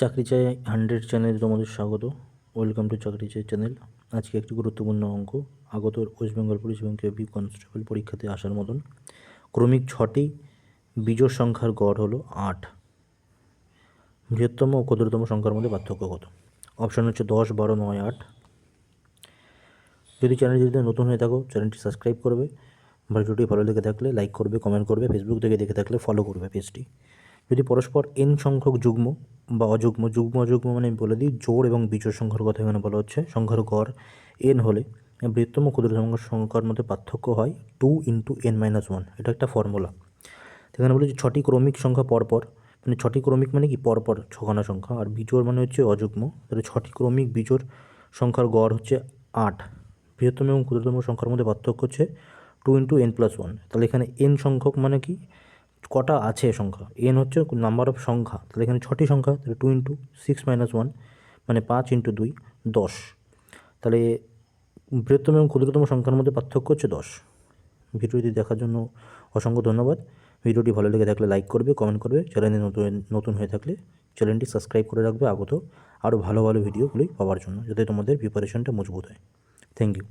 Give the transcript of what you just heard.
চাকরি চাই হান্ড্রেড চ্যানেলে তোমাদের স্বাগত। ওয়েলকাম টু চাকরি চাই চ্যানেল। আজকে একটি গুরুত্বপূর্ণ অঙ্ক। আগত ওয়েস্ট বেঙ্গল পুলিশ এবং কেবি কনস্টেবল পরীক্ষাতে আসার মতন। ক্রমিক ছটি, বিজোড় সংখ্যার গড় হলো আট। বৃহত্তম ও ক্ষুদ্রতম সংখ্যার মধ্যে পার্থক্য কত? অপশান হচ্ছে দশ, বারো, নয়, আট। যদি চ্যানেল যদি নতুন হয়ে থাকো, চ্যানেলটি সাবস্ক্রাইব করবে। ভিডিওটি ভালো লেগে থাকলে লাইক করবে, কমেন্ট করবে, ফেসবুক থেকে দেখে থাকলে ফলো করবে পেজটি। যদি পরস্পর এন সংখ্যক যুগ্ম বা অযুগ্ম, যুগ্ম, অযুগ্ম মানে আমি বলে দিই, জোড় এবং বিজোড় সংখ্যার কথা এখানে বলা হচ্ছে। সংখ্যার গড় এন হলে বৃহত্তম ক্ষুদ্রতম সংখ্যার মধ্যে পার্থক্য হয় two into N minus one এটা একটা ফর্মুলা এখানে বলেছি ছটি ক্রমিক সংখ্যা পরপর। মানে ছটি ক্রমিক মানে কি? পরপর ছখানা সংখ্যা। আর বিজোড় মানে হচ্ছে অযুগ্ম। তাহলে ছটি ক্রমিক বিজোড় সংখ্যার গড় হচ্ছে আট। বৃহত্তম এবং ক্ষুদ্রতম সংখ্যার মধ্যে পার্থক্য হচ্ছে two into N plus one তাহলে এখানে এন সংখ্যক মানে কি? কটা আছে সংখ্যা? এন হচ্ছে নাম্বার অফ সংখ্যা। তাহলে এখানে ছটি সংখ্যা, তাহলে two into six minus one মানে পাঁচ ইন্টু দুই, দশ। তাহলে বৃহত্তম এবং ক্ষুদ্রতম সংখ্যার মধ্যে পার্থক্য হচ্ছে দশ। ভিডিওটি দেখার জন্য অসংখ্য ধন্যবাদ। ভিডিওটি ভালো লেগে থাকলে লাইক করবে কমেন্ট করবে। চ্যানেলে নতুন নতুন হয়ে থাকলে চ্যানেলটি সাবস্ক্রাইব করে রাখবে। আগত আরও ভালো ভালো ভিডিওগুলি পাওয়ার জন্য, যাতে তোমাদের প্রিপারেশনটা মজবুত হয়। Thank you